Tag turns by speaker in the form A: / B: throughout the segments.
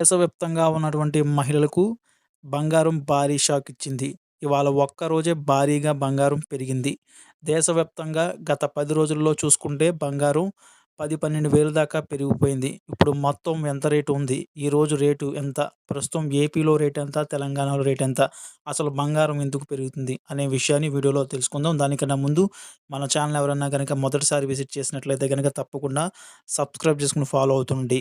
A: దేశవ్యాప్తంగా ఉన్నటువంటి మహిళలకు బంగారం భారీ షాక్ ఇచ్చింది. ఇవాళ ఒక్కరోజే భారీగా బంగారం పెరిగింది. దేశవ్యాప్తంగా గత పది రోజుల్లో చూసుకుంటే బంగారం పది పన్నెండు వేలు దాకా పెరిగిపోయింది. ఇప్పుడు మొత్తం ఎంత రేటు ఉంది? ఈరోజు రేటు ఎంత? ప్రస్తుతం ఏపీలో రేట్ ఎంత? తెలంగాణలో రేట్ ఎంత? అసలు బంగారం ఎందుకు పెరుగుతుంది? అనే విషయాన్ని వీడియోలో తెలుసుకుందాం. దానికన్నా ముందు మన ఛానల్ ఎవరన్నా కనుక మొదటిసారి విజిట్ చేసినట్లయితే కనుక తప్పకుండా సబ్స్క్రైబ్ చేసుకుని ఫాలో అవుతుండండి.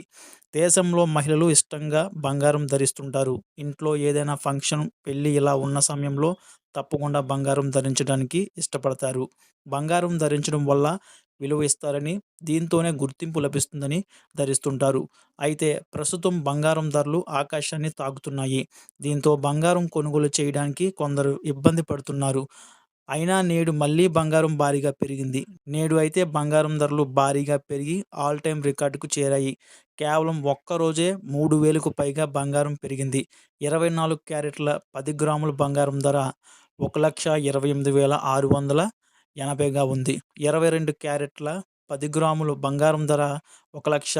A: దేశంలో మహిళలు ఇష్టంగా బంగారం ధరిస్తుంటారు. ఇంట్లో ఏదైనా ఫంక్షన్ పెళ్ళి ఇలా ఉన్న సమయంలో తప్పకుండా బంగారం ధరించడానికి ఇష్టపడతారు. బంగారం ధరించడం వల్ల విలువ ఇస్తారని దీంతోనే గుర్తింపు లభిస్తుందని ధరిస్తుంటారు. అయితే ప్రస్తుతం బంగారం ధరలు ఆకాశాన్ని తాకుతున్నాయి. దీంతో బంగారం కొనుగోలు చేయడానికి కొందరు ఇబ్బంది పడుతున్నారు. అయినా నేడు మళ్ళీ బంగారం భారీగా పెరిగింది. నేడు అయితే బంగారం ధరలు భారీగా పెరిగి ఆల్ టైం రికార్డుకు చేరాయి. కేవలం ఒక్కరోజే మూడు వేలకు పైగా బంగారం పెరిగింది. ఇరవై నాలుగు క్యారెట్ల పది గ్రాముల బంగారం ధర ఒక లక్ష ఇరవై ఎనిమిది వేల ఆరు వందల ఎనభైగా ఉంది. ఇరవై రెండు క్యారెట్ల పది గ్రాములు బంగారం ధర ఒక లక్ష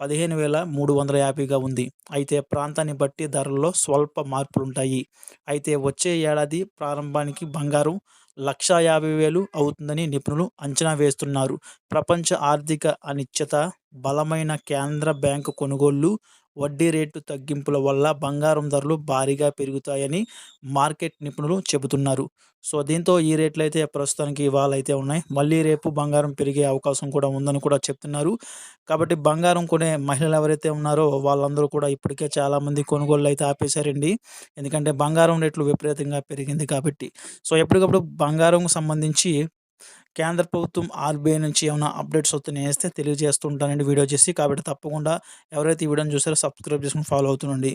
A: పదిహేను వేల మూడు వందల యాభైగా ఉంది. అయితే ప్రాంతాన్ని బట్టి ధరల్లో స్వల్ప మార్పులుంటాయి. అయితే వచ్చే ఏడాది ప్రారంభానికి బంగారం లక్ష యాభై వేలు అవుతుందని నిపుణులు అంచనా వేస్తున్నారు. ప్రపంచ ఆర్థిక అనిశ్చిత బలమైన కేంద్ర బ్యాంకు కొనుగోళ్ళు వడ్డీ రేటు తగ్గింపుల వల్ల బంగారం ధరలు భారీగా పెరుగుతాయని మార్కెట్ నిపుణులు చెబుతున్నారు. సో దీంతో ఈ రేట్లు అయితే ప్రస్తుతానికి ఇవాళ అయితే ఉన్నాయి. మళ్ళీ రేపు బంగారం పెరిగే అవకాశం కూడా ఉందని కూడా చెప్తున్నారు. కాబట్టి బంగారం కొనే మహిళలు ఎవరైతే ఉన్నారో వాళ్ళందరూ కూడా ఇప్పటికే చాలామంది కొనుగోళ్ళు అయితే ఆపేశారండి. ఎందుకంటే బంగారం రేట్లు విపరీతంగా పెరిగింది కాబట్టి. సో ఎప్పటికప్పుడు బంగారం సంబంధించి కేంద్ర ప్రభుత్వం ఆర్బీఐ నుంచి ఏమైనా అప్డేట్స్ వస్తే వేస్తే తెలియజేస్తుంటానండి వీడియో చేసి. కాబట్టి తప్పకుండా ఎవరైతే ఈ వీడియోని చూసారో సబ్స్క్రైబ్ చేసుకుని ఫాలో అవుతుండండి.